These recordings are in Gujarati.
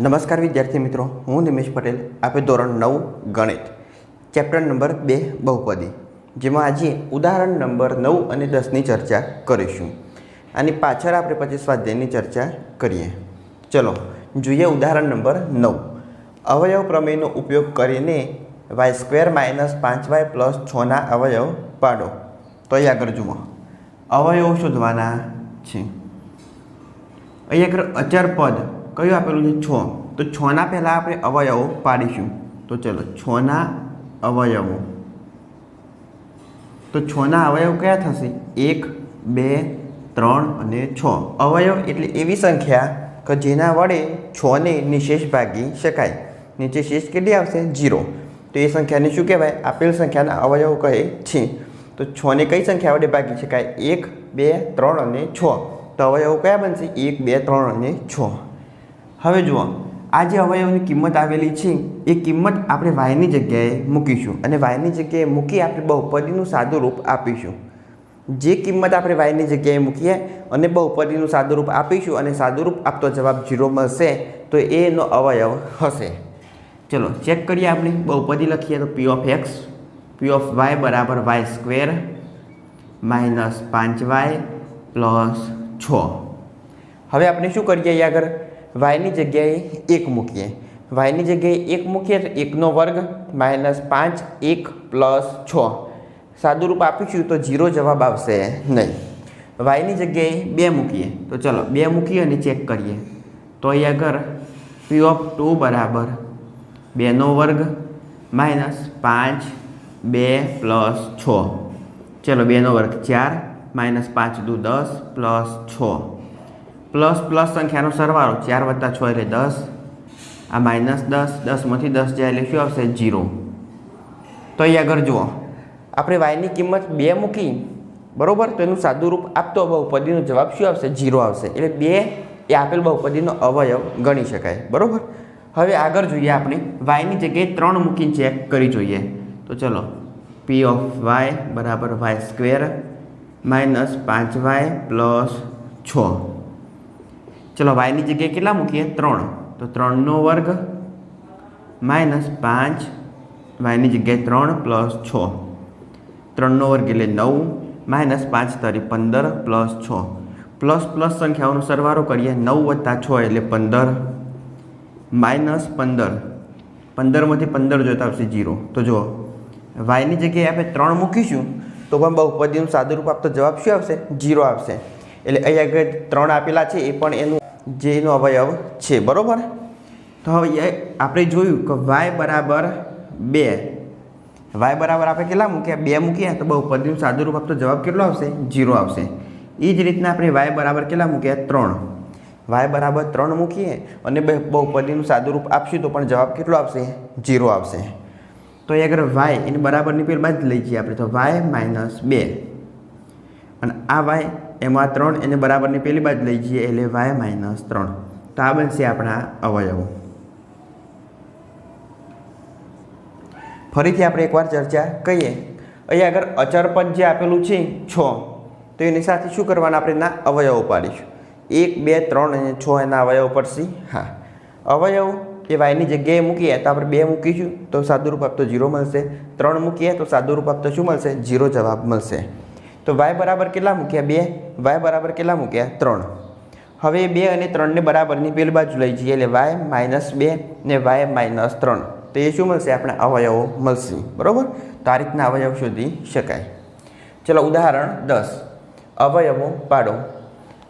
નમસ્કાર વિદ્યાર્થી મિત્રો, હું નિમેશ પટેલ, આપે ધોરણ નવ, ગણિત. ચેપ્ટર નંબર બે, બહુપદી, જેમાં આજે ઉદાહરણ નંબર નવ અને દસની ચર્ચા કરીશું. આની પાછળ આપણે પછી સ્વાધ્યાયની ચર્ચા કરીએ. ચલો, જોઈએ ઉદાહરણ નંબર નવ. અવયવ પ્રમેયનો ઉપયોગ કરીને વાય સ્ક્વેર માઇનસ પાંચ વાય પ્લસ છના અવયવ પાડો. તો અહીં આગળ જુઓ. અવયવ શોધવાના છે. અહીં આગળ અચર પદ કયું આપેલું છે? છ. તો છના પહેલાં આપણે અવયવો પાડીશું. તો ચલો, છના અવયવો. તો છના અવયવ કયા થશે? એક, બે, ત્રણ અને છ. અવયવ એટલે એવી સંખ્યા કે જેના વડે છને નિશેષ ભાગી શકાય. નીચે શેષ કેટલી આવશે? જીરો તો એ સંખ્યાને શું કહેવાય? આપેલ સંખ્યાના અવયવ કહે છે. તો છને કઈ સંખ્યા વડે ભાગી શકાય? એક, બે, ત્રણ અને છ. તો અવયવો કયા બનશે? એક, બે, ત્રણ અને છ. હવે જુઓ, આ જે અવયવની કિંમત આવેલી છે, એ કિંમત આપણે વાયની જગ્યાએ મૂકીશું અને વાયની જગ્યાએ મૂકી આપણે બહુપદીનું સાદું રૂપ આપીશું. જે કિંમત આપણે વાયની જગ્યાએ મૂકીએ અને બહુપદીનું સાદું રૂપ આપીશું અને સાદું રૂપ આપતો જવાબ જીરો મળશે, તો એનો અવયવ હશે. ચલો ચેક કરીએ આપણે. બહુપદી લખીએ તો P of X P of Y બરાબર વાય સ્ક્વેર માઇનસ પાંચ વાય પ્લસ છ. હવે આપણે શું કરીએ અહીંયા આગળ? વાયની જગ્યાએ એક મૂકીએ. વાયની જગ્યાએ એક મૂકીએ તો એકનો વર્ગ માઇનસ પાંચ, એક પ્લસ છ. સાદુરૂપ આપીશું તો જીરો જવાબ આવશે નહીં. વાયની જગ્યાએ બે મૂકીએ. તો ચલો, બે મૂકીએ અને ચેક કરીએ. તો અહીં આગળ પી ઓફ ટુ બરાબર બેનો વર્ગ માઇનસ પાંચ, બે પ્લસ છ. ચલો, બેનો વર્ગ ચાર, માઇનસ પાંચ દુ દસ પ્લસ છ. પ્લસ પ્લસ સંખ્યાનો સરવાળો, ચાર વત્તા છ એટલે દસ, આ માઇનસ દસ, દસમાંથી દસ જાય એટલે શું આવશે? જીરો તો અહીં આગળ જુઓ. આપણે વાયની કિંમત બે મૂકી, બરાબર? તો એનું સાદું રૂપ આપતો બહુપદીનો જવાબ શું આવશે? જીરો આવશે. એટલે બે એ આપેલ બહુપદીનો અવયવ ગણી શકાય. બરાબર? હવે આગળ જોઈએ આપણે વાયની જગ્યાએ ત્રણ મૂકીને ચેક કરી જોઈએ. તો ચલો પી ઓફ વાય બરાબર વાય સ્ક્વેર માઇનસ પાંચ વાય પ્લસ છ. ચલો વાયની જગ્યાએ કેટલા મૂકીએ? ત્રણ. તો ત્રણનો વર્ગ માઇનસ પાંચ વાયની જગ્યાએ ત્રણ પ્લસ છ. ત્રણનો વર્ગ એટલે નવ, માઇનસ પાંચ તરી પંદર પ્લસ છ. પ્લસ પ્લસ સંખ્યાઓનો સરવારો કરીએ. નવ વત્તા છ એટલે પંદર, માઇનસ પંદર. પંદરમાંથી પંદર જોતા આવશે જીરો તો જુઓ વાયની જગ્યાએ આપણે ત્રણ મૂકીશું, તો પણ બહુપદીનું સાદુરૂપ આપતો જવાબ શું આવશે? જીરો આવશે. એટલે અહીંયા આગળ ત્રણ આપેલા છે, એ પણ એનું જે એનો અવયવ છે, બરાબર? તો હવે આપણે જોયું કે વાય બરાબર બે. વાય બરાબર આપણે કેટલા મૂક્યા? બે મૂક્યા. તો બહુપદીનું સાદુરૂપ આપતો જવાબ કેટલો આવશે? જીરો આવશે. એ જ રીતના આપણે વાય બરાબર કેટલા મૂક્યા? ત્રણ. વાય બરાબર ત્રણ મૂકીએ અને બે બહુપદીનું સાદુરૂપ આપશું તો પણ જવાબ કેટલો આવશે? જીરો આવશે. તો એ અગર વાય એની બરાબરની પેલ બાદ લઈ જઈએ આપણે. તો વાય માઇનસ બે. અને આ વાય એમાં ત્રણ એને બરાબરની પહેલી બાજુ લઈ જઈએ, એટલે વાય માઇનસ ત્રણ. તો આ બનશે આપણા અવયવો. ફરીથી આપણે એકવાર ચર્ચા કહીએ અહીં આગળ અચરપદ જે આપેલું છે, છ. તો એની સાથે શું કરવાના? આપણે ના અવયવો પાડીશું. એક, બે, ત્રણ અને છ એના અવયવો પડશે. હા. અવયવ એ વાયની જગ્યાએ મૂકીએ તો આપણે બે મૂકીશું, તો સાદુરૂપ આપતો ઝીરો મળશે. ત્રણ મૂકીએ તો સાદુરૂપ આપતો શું મળશે? ઝીરો જવાબ મળશે. તો વાય બરાબર કેટલા મૂક્યા? બે. વાય બરાબર કેટલા મૂક્યા? ત્રણ. હવે બે અને ત્રણને બરાબરની પેલી બાજુ લઈ જઈએ. એટલે વાય માઇનસ બે ને વાય માઇનસ ત્રણ. તો એ શું મળશે? આપણે અવયવો મળશે. બરાબર? તો આ રીતના અવયવ શોધી શકાય. ચલો, ઉદાહરણ દસ. અવયવો પાડો.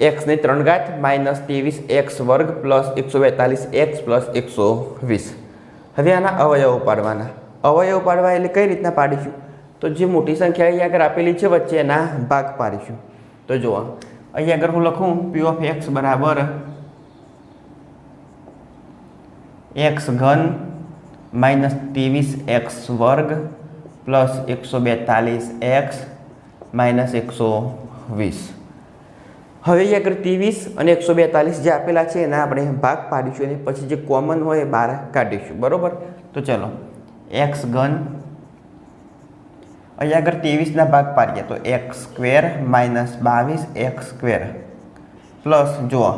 એક્સની ત્રણ ઘાત માઇનસ ત્રેવીસ એક્સ વર્ગ પ્લસ એકસો બેતાલીસ એક્સ પ્લસ એકસો વીસ. હવે આના અવયવો પાડવાના. અવયવ પાડવા એટલે કઈ રીતના પાડીશું? તો જે મોટી સંખ્યા અહીંયા આગળ આપેલી છે વચ્ચે એના ભાગ પાડીશું. તો જુઓ, અહીંયા આગળ હું લખું પી ઓફ એક્સ બરાબર એક્સ ઘન માઇનસ ત્રેવીસ એક્સ વર્ગ પ્લસ એકસો બેતાલીસ એક્સ માઇનસ એકસો વીસ. હવે આગળ ત્રેવીસ અને એકસો બેતાલીસ જે આપેલા છે એના આપણે ભાગ પાડીશું અને પછી જે કોમન હોય એ બહાર કાઢીશું. બરાબર? તો ચલો એક્સ ઘન અહીંયા આગળ ત્રેવીસના ભાગ પાડીએ તો એક્સ સ્ક્વેર માઇનસ બાવીસ એક્સ સ્ક્વેર પ્લસ જુઓ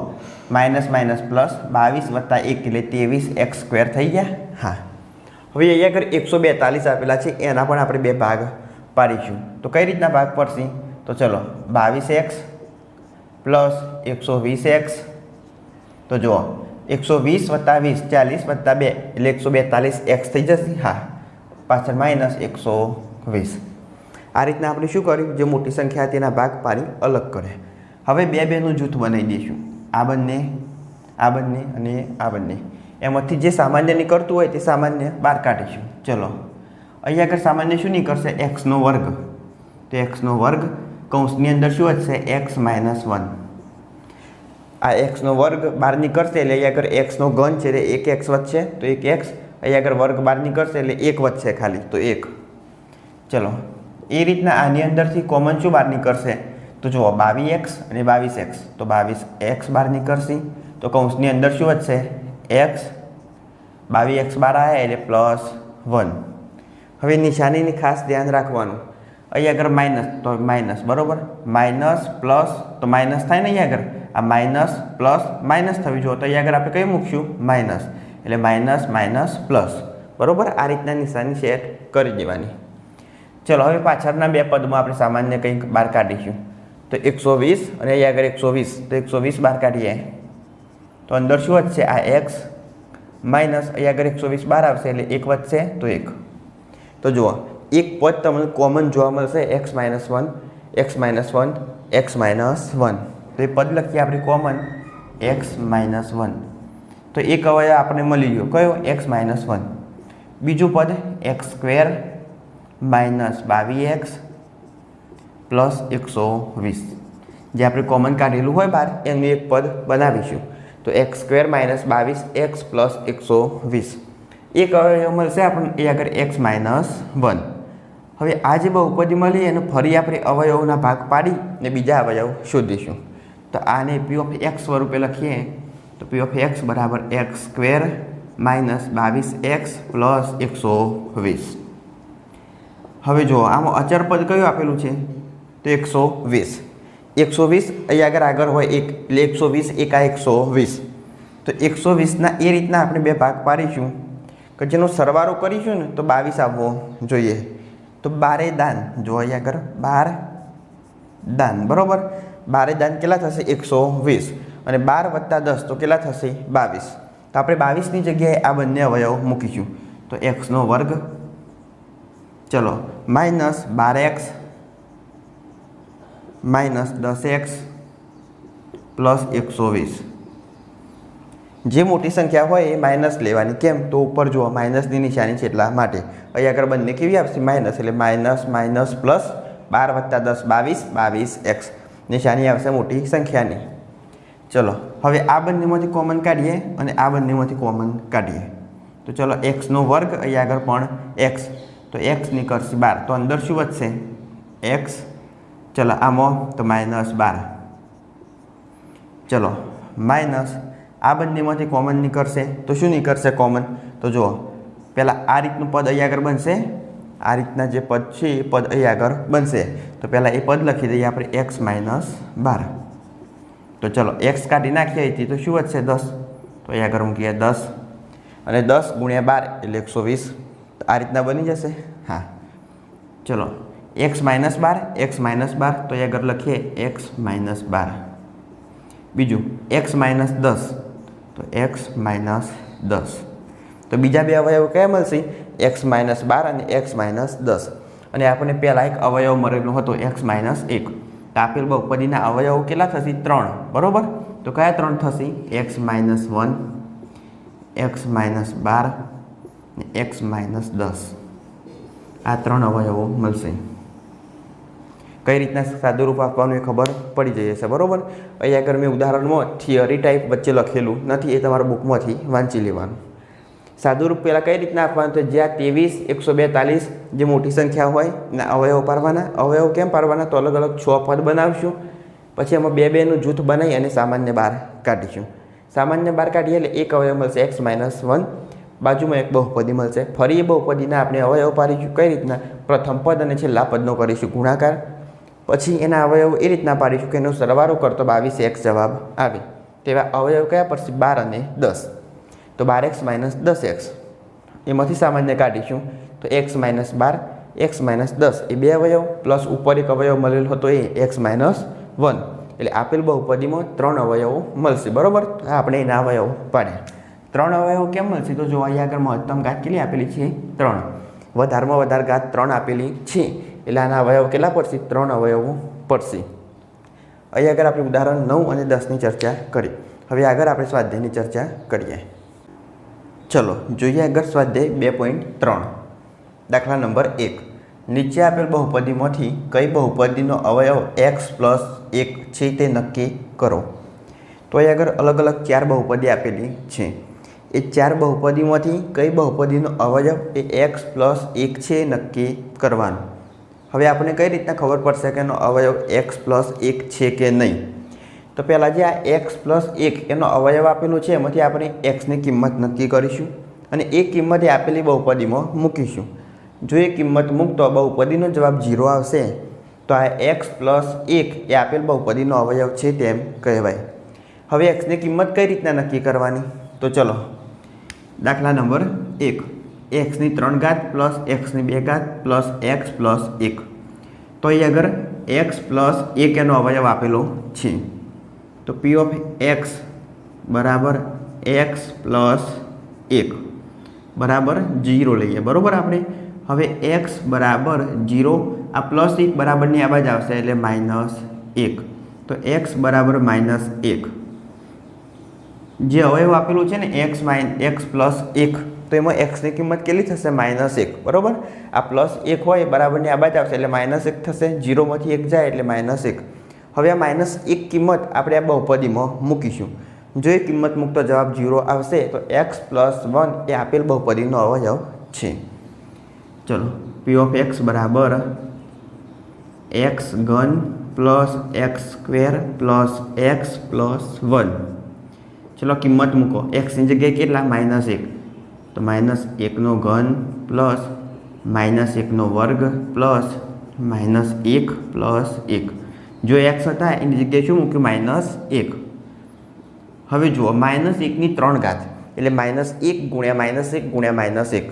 માઇનસ માઇનસ પ્લસ બાવીસ વત્તા એક એટલે ત્રેવીસ એક્સ સ્ક્વેર થઈ ગયા. હા. હવે અહીંયા આગળ એકસો બેતાલીસ આપેલા છે એના પણ આપણે બે ભાગ પાડીશું. તો કઈ રીતના ભાગ પડશે? તો ચલો બાવીસ એક્સ પ્લસ એકસો વીસ એક્સ તો જુઓ એકસો વીસ વત્તા વીસ ચાલીસ વત્તા બે એટલે એકસો બેતાલીસ એક્સ થઈ જશે. હા. પાછળ માઇનસ એકસો વીસ. આ રીતના આપણે શું કર્યું? જે મોટી સંખ્યા તેના ભાગ પાડી, અલગ કરે હવે બે બેનું જૂથ બનાવી દઈશું. આ બંને આ બંને અને આ બંને. એમાંથી જે સામાન્ય નીકળતું હોય તે સામાન્ય બહાર કાઢીશું. ચલો. અહીંયા આગળ સામાન્ય શું નીકળશે? એક્સનો વર્ગ. તો એક્સનો વર્ગ કૌંસની અંદર શું હશે? X minus one. આ એક્સનો વર્ગ બહાર નીકળશે એટલે અહીંયા આગળ એક્સનો ઘન છે એટલે એક એક્સ વધશે. તો એક એક્સ અહીંયા આગળ વર્ગ બહાર નીકળશે એટલે એક વધશે ખાલી. તો એક. ચલો. એ રીતના આની અંદરથી કોમન શું બહાર નીકળશે? તો જુઓ, બાવીસ એક્સ અને બાવીસ એક્સ. તો બાવીસ એક્સ બહાર નીકળશે. તો કૌંસની અંદર શું વધશે? એક્સ. બાવીસ એક્સ બાર આવે એટલે પ્લસ વન. હવે નિશાનીની ખાસ ધ્યાન રાખવાનું. અહીંયા આગળ માઇનસ, તો માઇનસ, બરાબર? માઇનસ પ્લસ, તો માઇનસ થાય ને અહીંયા આગળ? આ માઇનસ પ્લસ માઇનસ થવી જોઈએ. તો અહીંયા આગળ આપણે કઈ મૂકશું? માઇનસ. એટલે માઇનસ માઇનસ પ્લસ. બરોબર? આ રીતના નિશાની સેટ કરી દેવાની. ચલો, હવે પાછળના બે પદમાં આપણે સામાન્ય કંઈક બહાર કાઢીશું. તો એકસો વીસ અને અહીંયા આગળ એકસો વીસ. તો એકસો વીસ બહાર કાઢીએ. તો અંદર શું વધશે? આ એક્સ માઇનસ અહીંયા આગળ એકસો વીસ બહાર આવશે, એટલે એક વધશે તો એક. તો જુઓ, એક પદ તમને કોમન જોવા મળશે X minus one X minus one X minus one. તો એ પદ લખીએ આપણે કોમન એક્સ માઇનસ વન. તો એક અવયવ આપણે મળી ગયો. કયો? X minus one. બીજું પદ એક્સ સ્ક્વેર માઇનસ બાવીસ એક્સ પ્લસ એકસો વીસ. જે આપણે કોમન કાઢેલું હોય બહાર, એનું એક પદ બનાવીશું. તો એક્સ સ્ક્વેર માઇનસ બાવીસ એક્સ પ્લસ એકસો વીસ. એક અવયવ મળશે આપણને, એ આગળ એક્સ માઇનસ વન. હવે આ જે બહુપદી મળી, એને ફરી આપણે અવયવોના ભાગ પાડી ને બીજા અવયવ શોધીશું. તો આને પી ઓફ એક્સ સ્વરૂપે લખીએ. તો પી ઓફ એક્સ બરાબર એક્સ સ્ક્વેર માઇનસ બાવીસ એક્સ પ્લસ એકસો વીસ. હવે જુઓ આમાં અચર કયું આપેલું છે? તો એકસો વીસ. એકસો વીસ અહીંયા આગળ આગળ હોય એક, એટલે એકસો વીસ એકા એકસો વીસ. તો એકસો વીસના એ રીતના આપણે બે ભાગ પાડીશું. કે જેનો સરવારો કરીશું ને, તો બાવીસ આવવો જોઈએ. તો બારે દાન, જો અહીંયા આગળ બાર દાન, બરાબર? બારે દાન કેટલા થશે? એકસો વીસ. અને બાર વત્તા દસ, તો કેટલા થશે? બાવીસ. તો આપણે બાવીસની જગ્યાએ આ બંને અવયવ મૂકીશું. તો એક્સનો વર્ગ, ચલો. માઇનસ બાર એક્સ, માઇનસ દસ એક્સ, પ્લસ એકસો વીસ. જે મોટી સંખ્યા હોય એ માઇનસ લેવાની. કેમ? તો ઉપર જુઓ, માઇનસની નિશાની છે એટલા માટે. અહીંયા આગળ બંને કેવી આવશે માઇનસ, એટલે માઇનસ માઇનસ, પ્લસ બાર વત્તા દસ, બાવીસ બાવીસ એક્સ. નિશાની આવશે મોટી સંખ્યાની. ચલો, હવે આ બંનેમાંથી કોમન કાઢીએ અને આ બંનેમાંથી કોમન કાઢીએ. તો ચલો, એક્સનો વર્ગ અહીંયા આગળ પણ એક્સ તો એક્સ નીકળશે બાર. તો અંદર શું વધશે? એક્સ ચલો, આમાં તો માઇનસ બાર. ચલો માઇનસ આ બંનેમાંથી કોમન નીકળશે. તો શું નીકળશે કોમન તો જુઓ, પહેલાં આ રીતનું પદ અહીં આગળ બનશે. આ રીતના જે પદ છે, એ પદ અહીં આગળ બનશે. તો પહેલાં એ પદ લખી દઈએ આપણે એક્સ માઇનસ બાર. તો ચલો એક્સ કાઢી નાખીએ અહીંથી. તો શું વધશે? દસ. તો અહીં આગળ મૂકીએ દસ. અને દસ ગુણ્યા બાર એટલે એકસો વીસ. આ રીતના બની જશે. હા ચલો એક્સ માઇનસ બાર એક્સ માઇનસ બાર તો એ આગળ લખીએ એક્સ માઇનસ બાર બીજું એક્સ માઇનસ દસ તો એક્સ માઇનસ દસ તો બીજા બે અવયવ કયા મળશે એક્સ માઇનસ બાર અને એક્સ માઇનસ દસ અને આપણને પહેલાં એક અવયવ મળેલો હતો એક્સ માઇનસ એક તો આપેલ બહુપદીના અવયવો કેટલા થશે ત્રણ બરાબર તો કયા ત્રણ થશે X minus one X minus બાર ને એક્સ માઇનસ દસ આ ત્રણ અવયવો મળશે. કઈ રીતના સાદુરૂપ આપવાનું એ ખબર પડી જઈ જશે બરાબર? અહીંયા આગળ મેં ઉદાહરણમાં થિયરી ટાઈપ વચ્ચે લખેલું, નથી એ તમારા બુકમાંથી વાંચી લેવાનું. સાદુરૂપ પહેલાં કઈ રીતના આપવાનું તો જ્યાં ત્રેવીસ, એકસો બેતાલીસ જે મોટી સંખ્યા હોય, ને, અવયવ પાડવાના. અવયવ કેમ પાડવાના? તો અલગ અલગ છ પદ બનાવશું. પછી એમાં બે બેનું જૂથ બનાવી અને સામાન્ય બાર કાઢીશું. સામાન્ય બાર કાઢીએ એટલે એક અવયવ મળશે એક્સ માઇનસ વન બાજુમાં એક બહુપદી મળશે. ફરી એ બહુપદીના આપણે અવયવ પાડીશું. કઈ રીતના? પ્રથમ પદ અને છેલ્લા પદનો કરીશું. ગુણાકાર. પછી એના અવયવ એ રીતના પાડીશું કે એનો સરવારો કરતો બાવીસ એક્સ જવાબ આવે. તેવા અવયવ કયા પડશે? બાર અને દસ. તો બાર એક્સ માઇનસ દસ એક્સ. એમાંથી સામાન્ય કાઢીશું. તો એક્સ માઇનસ બાર, એક્સ માઇનસ દસ. એ બે અવયવ પ્લસ ઉપર એક અવયવ મળેલો હતો એ એક્સ માઇનસ વન. એટલે આપેલ બહુપદીમાં ત્રણ અવયવો મળશે. બરાબર? આપણે એના અવયવો પાડ્યા. ત્રણ અવયવો કેમ મળશે? તો જો અહીંયા આગળ મહત્તમ ઘાત કેટલી આપેલી છે? ત્રણ. વધારમાં વધારે ઘાત ત્રણ આપેલી છે. એટલે આના અવયવ કેટલા પડશે? ત્રણ અવયવો પડશે. અહીં આગળ આપણે ઉદાહરણ નવ અને દસની ચર્ચા કરી. હવે આગળ આપણે સ્વાધ્યાયની ચર્ચા કરીએ. ચલો, જોઈએ આગળ સ્વાધ્યાય બે પોઈન્ટ ત્રણ. દાખલા નંબર એક. નીચે આપેલ બહુપદીમાંથી કઈ બહુપદીનો અવયવ એક્સ પ્લસ એક છે તે નક્કી કરો. તો અહીં આગળ અલગ અલગ ચાર બહુપદી આપેલી છે. એ ચાર બહુપદીમાંથી કઈ બહુપદીનો અવયવ એ એક્સ પ્લસ એક છે નક્કી કરવાનું. હવે આપણે કઈ રીતના ખબર પડશે કે એનો અવયવ એક્સ પ્લસ એક છે કે નહીં? તો પહેલાં જે આ એક્સ પ્લસ એક એનો અવયવ આપેલો છે, એમાંથી આપણે એક્સની કિંમત નક્કી કરીશું અને એ કિંમત એ આપેલી બહુપદીમાં મૂકીશું. જો એ કિંમત મૂકતો બહુપદીનો જવાબ ઝીરો આવશે, તો આ એક્સ પ્લસ એક એ આપેલ બહુપદીનો અવયવ છે તેમ કહેવાય. હવે એક્સની કિંમત કઈ રીતના નક્કી કરવાની? તો ચલો દાખલા નંબર એક. એક્સની ત્રણ ઘાત પ્લસ એક્સની બે ઘાત પ્લસ એક્સ પ્લસ એક. તો અહીં આગળ એક્સ પ્લસ એક એનો અવયવ આપેલો છે. તો પી ઓફ એક્સ બરાબર એક્સ પ્લસ એક. બરાબર જીરો લઈએ. બરાબર આપણે? હવે એક્સ બરાબર જીરો આ પ્લસ એક બરાબરની આવાજ આવશે એટલે માઇનસ એક. તો એક્સ બરાબર માઇનસ એક. જે અવયવ આપેલું છે ને એક્સ માઇન એક્સ પ્લસ એક, તો એમાં એક્સની કિંમત કેટલી થશે? માઇનસ એક, બરાબર? આ પ્લસ એક હોય બરાબરની આ બાજુ આવશે, એટલે માઇનસ એક થશે જીરોમાંથી એક જાય એટલે માઇનસ એક. હવે આ માઇનસ એક કિંમત આપણે આ બહુપદીમાં મૂકીશું. જો એ કિંમત મૂકતો જવાબ જીરો આવશે, તો એક્સ પ્લસ વન એ આપેલ બહુપદીનો અવયવ છે. ચલો પી ઓફ એક્સ બરાબર એક્સ ઘન plus X square plus X plus one. ચલો કિંમત મૂકો. એક્સની જગ્યાએ કેટલા? માઇનસ એક. તો માઇનસ એકનો ઘન પ્લસ માઇનસ એકનો વર્ગ પ્લસ માઇનસ એક પ્લસ એક. જો એક્સ હતા, એની જગ્યાએ શું મૂક્યું? માઇનસ એક. હવે જુઓ, માઇનસ એકની ત્રણ ઘાત. એટલે માઇનસ એક ગુણ્યા માઇનસ એક ગુણ્યા માઇનસ એક.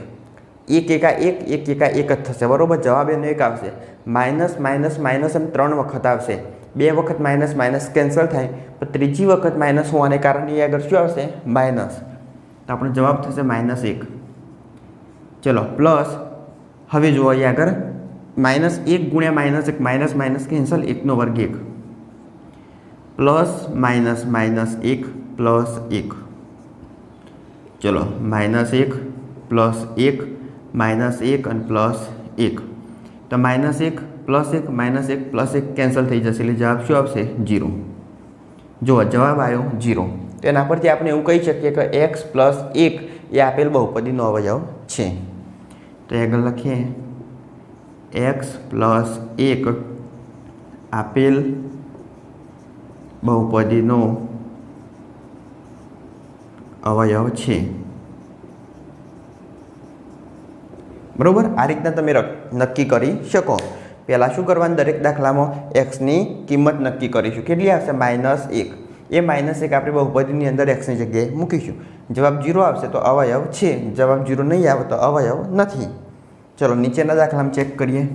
એક એકા એક એક એકા એક જ થશે. બરાબર? જવાબ એનો એક આવશે. માઇનસ માઇનસ માઇનસ એમ ત્રણ વખત આવશે. બે વખત માઇનસ માઇનસ કેન્સલ થાય. પણ ત્રીજી વખત માઇનસ હોવાને કારણે એ આગળ શું આવશે? માઇનસ તો આપણો જવાબ થશે માઇનસ એક. ચલો પ્લસ હવે જુઓ અહીં આગળ. માઇનસ એક ગુણ્યા માઇનસ એક. માઇનસ માઇનસ કેન્સલ એકનો વર્ગ એક. પ્લસ માઇનસ માઇનસ એક પ્લસ એક. ચલો માઇનસ એક પ્લસ એક માઇનસ એક અને પ્લસ એક. તો માઇનસ એક પ્લસ એક માઇનસ એક પ્લસ એક કેન્સલ થઈ જશે એટલે જવાબ શું આવશે? જીરો જુઓ, જવાબ આવ્યો જીરો તો એના પરથી આપણે એવું કહી શકીએ કે એક્સ પ્લસ એક એ આપેલ બહુપદીનો અવયવ છે. તો આગળ લખીએ. એક્સ પ્લસ એક આપેલ બહુપદીનો અવયવ છે. બરાબર? આ રીતના તમે નક્કી કરી શકો. પહેલાં શું કરવાનું? દરેક દાખલામાં એક્સની કિંમત નક્કી કરીશું. કેટલી આવશે? માઇનસ એક. એ માઇનસ એક આપણે બહુપદીની અંદર એક્સની જગ્યાએ મૂકીશું. જવાબ જીરો આવશે તો અવયવ છે. જવાબ જીરો નહીં આવે તો અવયવ નથી. ચલો, નીચેના દાખલામાં ચેક કરીએ.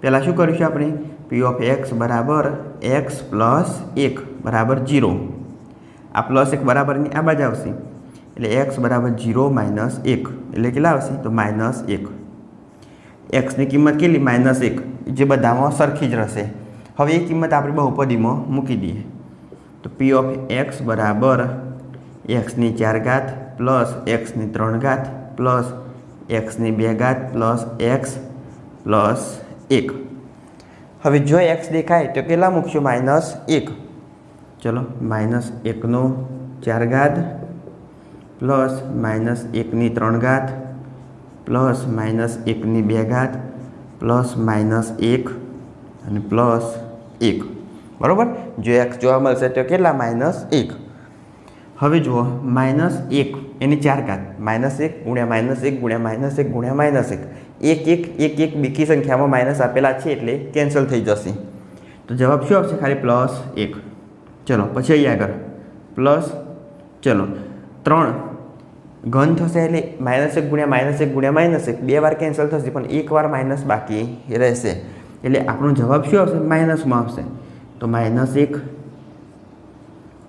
પહેલાં શું કરીશું આપણે? પી ઓફ એક્સ બરાબર એક્સ પ્લસ એક બરાબર જીરો. આ પ્લસ એક બરાબરની આ બાજુ આવશે. એટલે એક્સ બરાબર જીરો માઇનસ એક. એટલે કેટલા આવશે? તો માઇનસ એક. એક્સની કિંમત કેટલી? માઇનસ એક. જે બધામાં સરખી જ રહેશે. હવે એ કિંમત આપણે બહુપદીમાં મૂકી દઈએ. તો પી ઓફ એક્સ બરાબર એક્સની ચાર ઘાત પ્લસ એક્સની ત્રણ ઘાત પ્લસ એક્સની બે ઘાત પ્લસ એક્સ પ્લસ એક. હવે જો એક્સ દેખાય તો કેટલા મૂકશું? માઇનસ એક. ચલો, માઇનસ એકનો ચાર ઘાત પ્લસ માઇનસ એકની ત્રણ ઘાત પ્લસ માઇનસ એકની બે ઘાત પ્લસ માઇનસ એક અને પ્લસ એક. બરાબર? જો એક્સ જોવા મળશે તો કેટલા? માઇનસ એક. હવે જુઓ, માઇનસ એક, એની ચાર ઘાત. માઇનસ એક ગુણ્યા માઇનસ એક ગુણ્યા માઇનસ એક ગુણ્યા માઇનસ એક. એક એક એક એક બીકી સંખ્યામાં માઇનસ આપેલા છે એટલે કેન્સલ થઈ જશે. તો જવાબ શું આવશે ખાલી પ્લસ એક. ચલો, પછી અહીં આગળ. પ્લસ, ચલો, ત્રણ. ઘન થશે એટલે માઇનસ એક ગુણ્યા માઇનસ એક ગુણ્યા માઇનસ એક. બે વાર કેન્સલ થશે, પણ એક વાર માઇનસ બાકી રહેશે. એટલે આપણો જવાબ શું આવશે? માઇનસમાં આવશે. તો માઇનસ એક.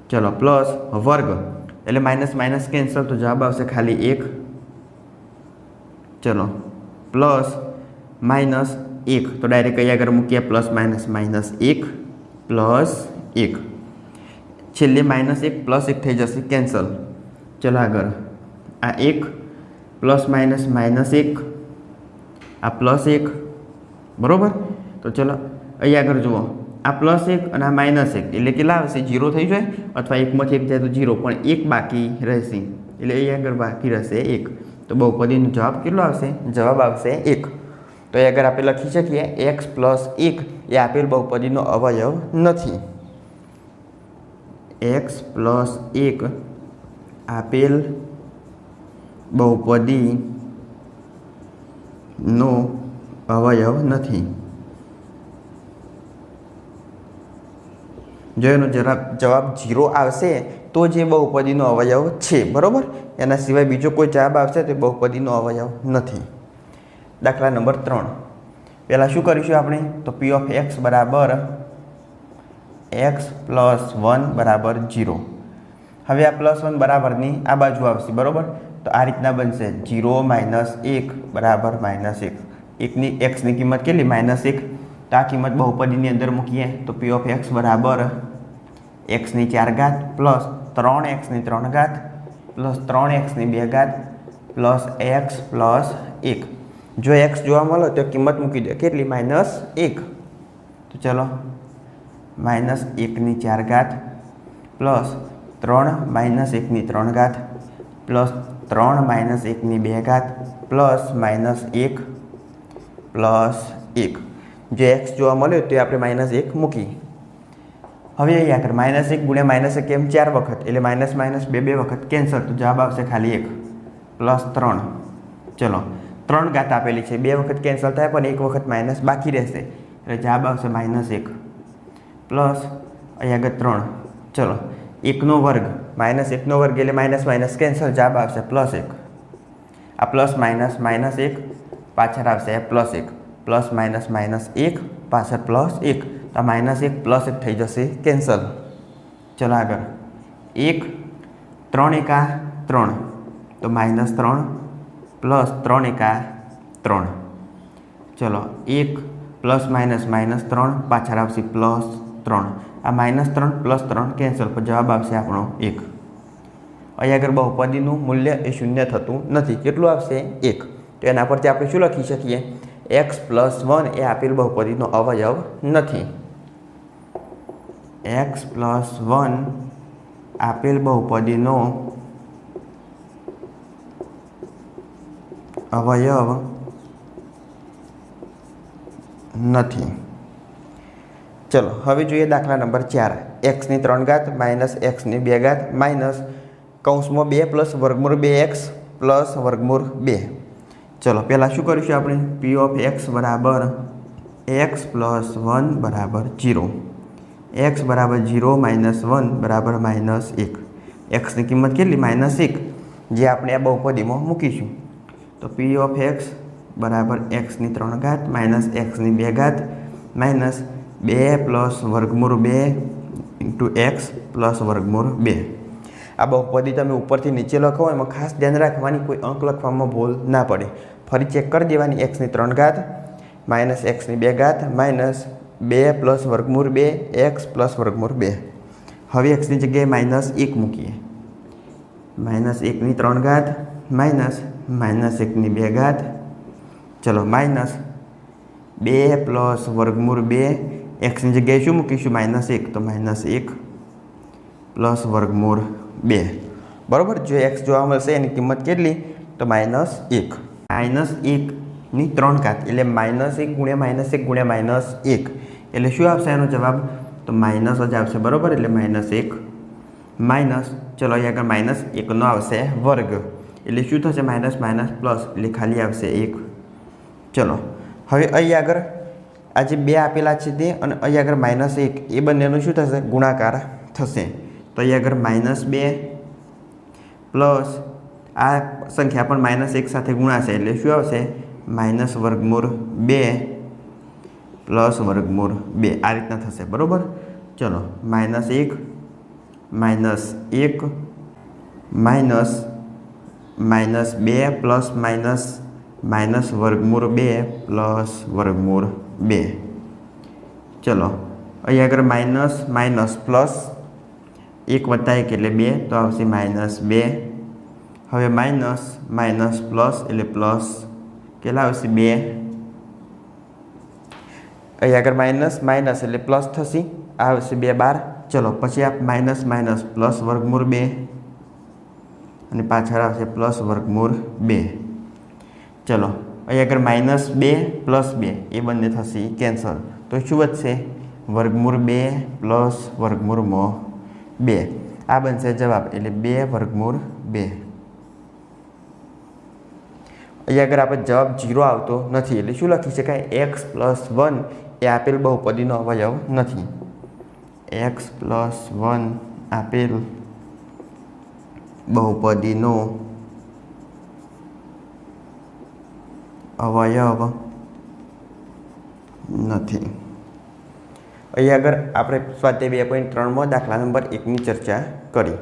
ચલો પ્લસ વર્ગ. એટલે માઇનસ માઇનસ કેન્સલ તો જવાબ આવશે ખાલી એક. ચલો પ્લસ માઇનસ એક. તો ડાયરેક્ટ અહીંયા આગળ મૂકીએ પ્લસ માઇનસ માઇનસ એક પ્લસ એક. છેલ્લે માઇનસ એક પ્લસ એક થઈ જશે કેન્સલ ચલો આગળ. આ એક, પ્લસ માઇનસ માઇનસ એક, આ પ્લસ એક, બરાબર? તો ચલો, અહીંયા આગળ જુઓ. આ પ્લસ એક અને આ માઇનસ એક, એટલે કેટલા આવશે? જીરો થઈ જાય? અથવા એકમાંથી એક જાય તો જીરો પણ એક બાકી રહેશે. એટલે અહીં આગળ બાકી રહેશે એક. તો બહુપદીનો જવાબ કેટલો આવશે? જવાબ આવશે એક. તો એ આગળ આપણે લખી શકીએ, એક્સ પ્લસ એક એ આપેલ બહુપદીનો અવયવ નથી. એક્સ પ્લસ એક આપેલ બહુપદી નો અવયવ નથી. જો એનો જવાબ જીરો આવશે, તો જે બહુપદીનો અવયવ છે, બરાબર? એના સિવાય બીજો કોઈ જવાબ આવશે તો બહુપદીનો અવયવ નથી. દાખલા નંબર ત્રણ. પહેલાં શું કરીશું આપણે? તો પી ઓફ એક્સ બરાબર એક્સ પ્લસ વન બરાબર જીરો હવે આ પ્લસ વન બરાબરની આ બાજુ આવશે, બરાબર? તો આ રીતના બનશે જીરો માઇનસ એક બરાબર માઇનસ એક એકની એક્સની કિંમત કેટલી માઇનસ એક તો આ કિંમત બહુપદીની અંદર મૂકીએ તો પી ઓફ એક્સ બરાબર એક્સની ચાર ઘાત પ્લસ ત્રણ એક્સની ત્રણ ઘાત પ્લસ ત્રણ એક્સની બે ઘાત પ્લસ એક્સ પ્લસ એક જો એક્સ જોવા મળે તો કિંમત મૂકી દે કેટલી માઇનસ એક તો ચલો માઇનસ એકની ચાર ઘાત પ્લસ ત્રણ માઇનસ એકની ત્રણ ઘાત પ્લસ ત્રણ માઇનસ એકની બે ઘાત પ્લસ માઇનસ એક પ્લસ એક. જે એક્સ જોવા મળ્યો તે આપણે માઇનસ એક મૂકી. હવે અહીંયા આગળ માઇનસ એક ગુણ્યા માઇનસ એક એમ ચાર વખત, એટલે માઇનસ માઇનસ બે બે વખત કેન્સલ, તો જવાબ આવશે ખાલી એક પ્લસ ત્રણ. ચલો, ત્રણ ઘાત આપેલી છે, બે વખત કેન્સલ થાય પણ એક વખત માઇનસ બાકી રહેશે, એટલે જવાબ આવશે માઇનસ એક પ્લસ અહીંયા આગળ ત્રણ. ચલો એકનો વર્ગ, માઇનસ એકનો વર્ગ એટલે માઇનસ માઇનસ કેન્સલ, જવાબ આવશે પ્લસ એક. આ પ્લસ માઇનસ માઇનસ એક પાછળ આવશે પ્લસ એક. પ્લસ માઇનસ માઇનસ એક પાછળ પ્લસ એક. તો માઇનસ એક પ્લસ એક થઈ જશે કેન્સલ. ચલો આગળ. એક, ત્રણ એકા ત્રણ. તો માઇનસ ત્રણ પ્લસ ત્રણ એકા ત્રણ. ચલો, એક પ્લસ માઇનસ માઇનસ ત્રણ પાછળ આવશે પ્લસ ત્રણ. આ માઇનસ ત્રણ પ્લસ ત્રણ કેન્સલ પર જવાબ આવશે આપણો એક. અહીંયા આગળ બહુપદીનું મૂલ્ય એ શૂન્ય થતું નથી. કેટલું આવશે? એક. તો એના પરથી આપણે શું લખી શકીએ? એક્સ પ્લસ વન એ આપેલ બહુપદીનો અવયવ નથી. એક્સ પ્લસ વન આપેલ બહુપદીનો અવયવ નથી. ચલો, હવે જોઈએ દાખલા નંબર ચાર. એક્સની ત્રણ ઘાત માઇનસ એક્સની બે ઘાત માઇનસ કૌંસમાં બે પ્લસ વર્ગમૂળ બે એક્સ પ્લસ વર્ગમૂળ બે. ચલો, પહેલાં શું કરીશું આપણે? પી ઓફ એક્સ બરાબર એક્સ પ્લસ વન બરાબર જીરો એક્સ બરાબર જીરો માઇનસ વન બરાબર માઇનસ એક. એક્સની કિંમત કેટલી? માઇનસ એક, જે આપણે આ બહુપદીમાં મૂકીશું. તો પી ઓફ એક્સ બરાબર એક્સની ત્રણ ઘાત માઇનસ એક્સની બે ઘાત માઇનસ બે પ્લસ વર્ગમૂળ બે ઇન્ટુ એક્સ પ્લસ વર્ગમૂળ બે. આ બહુપદી તમે ઉપરથી નીચે લખો, એમાં ખાસ ધ્યાન રાખવાની કોઈ અંક લખવામાં ભૂલ ના પડે. ફરી ચેક કરી દેવાની એક્સની ત્રણ ઘાત, માઇનસ એક્સની બે ઘાત, માઇનસ બે પ્લસ વર્ગમૂળ બે, એક્સ પ્લસ વર્ગમૂળ બે. હવે એક્સની જગ્યાએ માઇનસ એક મૂકીએ. માઇનસ એકની ત્રણ ઘાત, માઇનસ માઇનસ એકની બે ઘાત. ચલો, માઇનસ બે પ્લસ વર્ગમૂળ બે એક્સની જગ્યાએ શું મૂકીશું માઇનસ એક. તો માઇનસ એક પ્લસ વર્ગમૂળ બે. બરાબર? જો એક્સ જોવા મળશે, એની કિંમત કેટલી? તો માઇનસ એક. માઇનસ એકની ત્રણ ઘાત. એટલે માઇનસ એક ગુણ્યા માઇનસ એક ગુણ્યા માઇનસ એક. એટલે શું આવશે એનો જવાબ? તો માઇનસ જ આવશે. બરાબર? એટલે માઇનસ એક. માઇનસ ચલો અહીંયા આગળ માઇનસ એકનો આવશે વર્ગ. એટલે શું થશે? માઇનસ માઇનસ પ્લસ એટલે ખાલી આવશે એક. ચલો. હવે અહીં આગળ આ જે બે આપેલા છે તે અને અહીં આગળ માઇનસ એક. એ બંનેનું શું થશે? ગુણાકાર થશે. તો અહીંયા આગળ માઇનસ બે પ્લસ આ સંખ્યા પણ માઇનસ એક સાથે ગુણાશે એટલે શું આવશે? માઇનસ વર્ગમૂળ બે પ્લસ વર્ગમૂળ બે. આ રીતના થશે. બરાબર? ચલો. માઇનસ એક માઇનસ એક માઇનસ માઇનસ બે પ્લસ માઇનસ માઇનસ વર્ગમૂળ બે પ્લસ વર્ગમૂળ બે. ચલો. અહીંયા આગળ માઇનસ માઇનસ પ્લસ એક વત્તા એક એટલે બે, તો આવશે માઇનસ બે. હવે માઇનસ માઇનસ પ્લસ એટલે પ્લસ કેટલા આવશે? બે. અહીંયા આગળ માઇનસ માઇનસ એટલે પ્લસ થશે. આ આવશે બે બાર. ચલો, પછી આ માઇનસ માઇનસ પ્લસ વર્ગમૂળ બે. અને પાછળ આવશે પ્લસ વર્ગમૂળ બે. ચલો. અહીં આગળ માઇનસ બે પ્લસ બે, એ બંને થશે કેન્સલ તો શું વધશે? વર્ગમૂળ બે પ્લસ વર્ગમૂળમાં બે. આ બનશે જવાબ, એટલે બે વર્ગમૂળ બે. અહીં આગળ આપણે જવાબ જીરો આવતો નથી, એટલે શું લખી શકાય? એક્સ પ્લસ વન એ આપેલ બહુપદીનો અવયવ નથી. એક્સ પ્લસ વન આપેલ બહુપદીનો અવયવ નથી. અહીં આગળ આપણે સ્વાધ્યાય બે પોઈન્ટ ત્રણમાં દાખલા નંબર એકની ચર્ચા કરી.